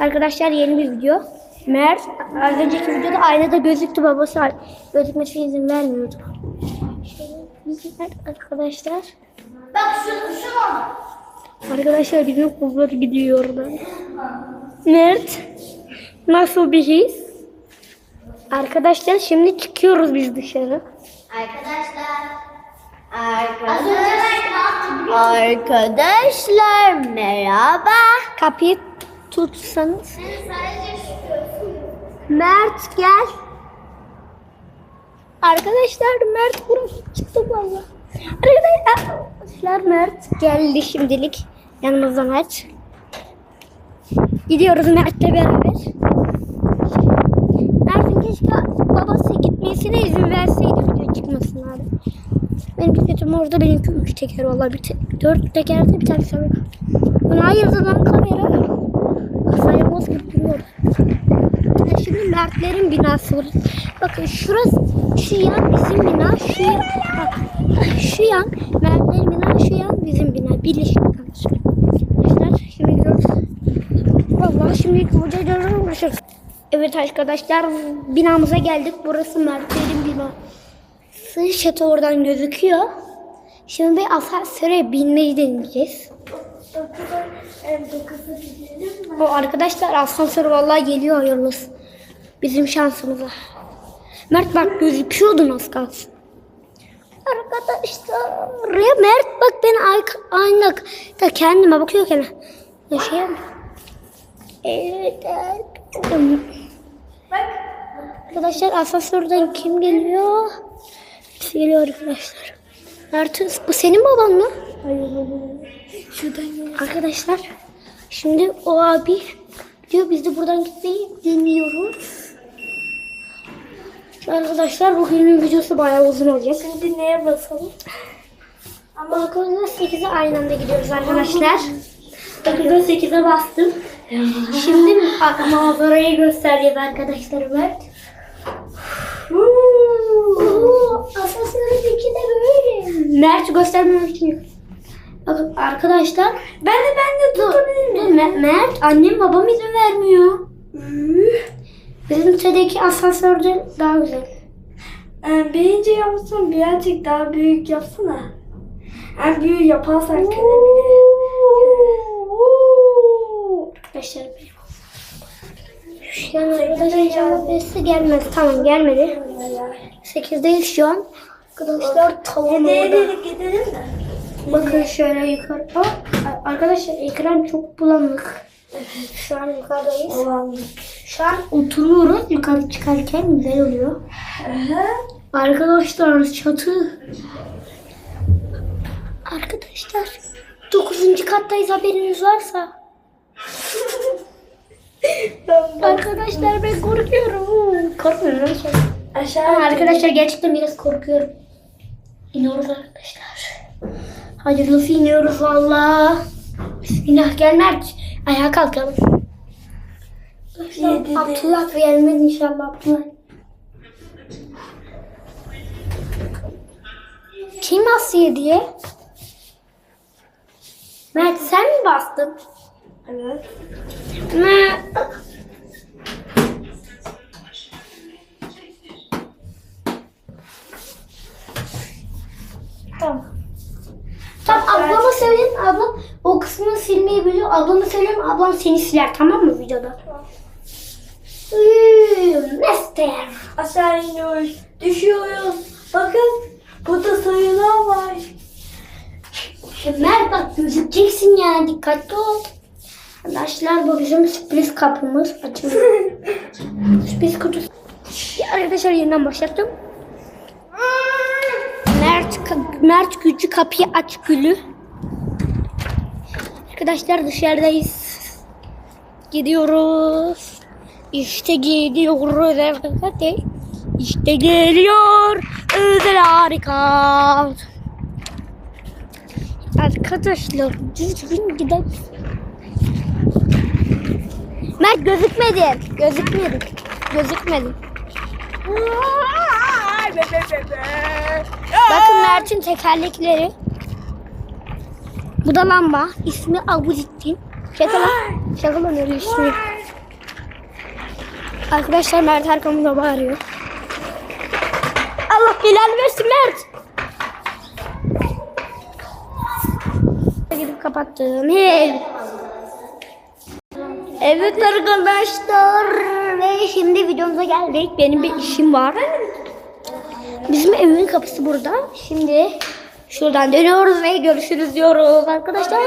Arkadaşlar yeni bir video. Mert az önceki videoda aynada gözüktü babası gözükmesine izin vermiyordu. Arkadaşlar. Bak şu, şu? Arkadaşlar bizim kızlar gidiyor oradan. Mert nasıl bir his? Arkadaşlar şimdi çıkıyoruz biz dışarı. Arkadaşlar. Arkadaşlar. Arkadaşlar merhaba. Kapıyı tutsanız. Mert gel. Arkadaşlar Mert burası çıktı valla. Arkadaşlar Mert geldi şimdilik. Yanımızda Mert. Gidiyoruz Mert'le beraber. Mert'in keşke babası gitmesine izin verseydi video çıkmasın abi. Benim bisikletim orada benimki üç teker te dört tekerde bir tane sabır. Buna ayırdı lan kamera. Mertlerin binası burası. Bakın şurası, şu yan bizim bina, şu yan, bak, şu yan Mertlerin bina, şu yan bizim bina. Birleşik. Arkadaşlar şimdi gidiyoruz. Vallahi şimdi burada görüşürüz. Evet arkadaşlar binamıza geldik. Burası Mertlerin binası. Şato oradan gözüküyor. Şimdi bir asansöre binmeyi deneyeceğiz. Bu arkadaşlar asansör vallahi geliyor hayırlısı. Bizim şansımıza. Mert bak gözüküyordun az kalsın. Arkadaşlar ya Mert bak ben ay- ayna da kendime bakıyorken şey? Evet. Arkadaşlar asansörden kim geliyor? Birisi geliyor arkadaşlar. Mert bu senin baban mı? Hayır Şuradan gel. Arkadaşlar şimdi o abi diyor biz de buradan gitmeyi deniyoruz. Arkadaşlar bugünün videosu bayağı uzun olacak. Şimdi neye basalım? Ama 9'da 8'e aynı anda gidiyoruz arkadaşlar. 9'da 8'e bastım. Şimdi ma- manzarayı göstereceğiz arkadaşlar Mert. Oo, Asansöründeki de böyle. Mert göstermemek için. Bakın arkadaşlar. Ben de ben de tutabilir Me- Mert annem babam izin vermiyor. Bizim sitedeki asansörde daha güzel. Ee, birinci yapsın birazcık daha büyük yapsana. En büyük yaparsan kalabilir. Arkadaşlar benim. An arkadaşlar birisi gelmedi. Tamam gelmedi. 8'deyiz şu an. Arkadaşlar tavan orada. Bakın şöyle yukarı. Aa, arkadaşlar ekran çok bulanık. Şu an yukarıdayız. Olandık. Şu an oturuyoruz. Yukarı çıkarken güzel oluyor. Arkadaşlar çatı. Arkadaşlar 9. kattayız haberiniz varsa. Arkadaşlar ben korkuyorum. Korkmuyorum. Aşağı Ama arkadaşlar gerçekten biraz korkuyorum. İniyoruz arkadaşlar. Hayırlısı iniyoruz valla. Bismillah gel Mert. Ayağa kalkalım. Yedi Abdullah gelmez inşallah Abdullah. Kim Asiye diye? Mert sen mi bastın? Evet. Mert. O kısmını silmeyi biliyor. Ablama söyleyin ablam seni siler tamam mı videoda? Üüüü, Nester. Aşağı iniyoruz. Düşüyoruz. Bakın burada sayılar var. Mert bak gözükeceksin yani dikkatli ol. Arkadaşlar bu bizim sürpriz kapımız açılıyor. sürpriz kutusu. Ya arkadaşlar yeniden başlattım. Mert, Mert gücü kapıyı aç gülü. Arkadaşlar dışarıdayız. Gidiyoruz. İşte gidiyoruz evet. İşte geliyor özel harekat. Arkadaşlar düzgün gidelim. Mert gözükmedi. Gözükmedi. Gözükmedi. Bakın Mert'in tekerlekleri. Bu da lamba. İsmi Aguzittin. Şaka lan. Şaka lan öyle ismi. Arkadaşlar Mert arkamda bağırıyor. Allah belanı versin Mert. Gidip kapattım. Hey. Evet arkadaşlar ve şimdi videomuza geldik. Benim bir işim var. Bizim evin kapısı burada. Şimdi şuradan dönüyoruz ve görüşürüz diyoruz arkadaşlar.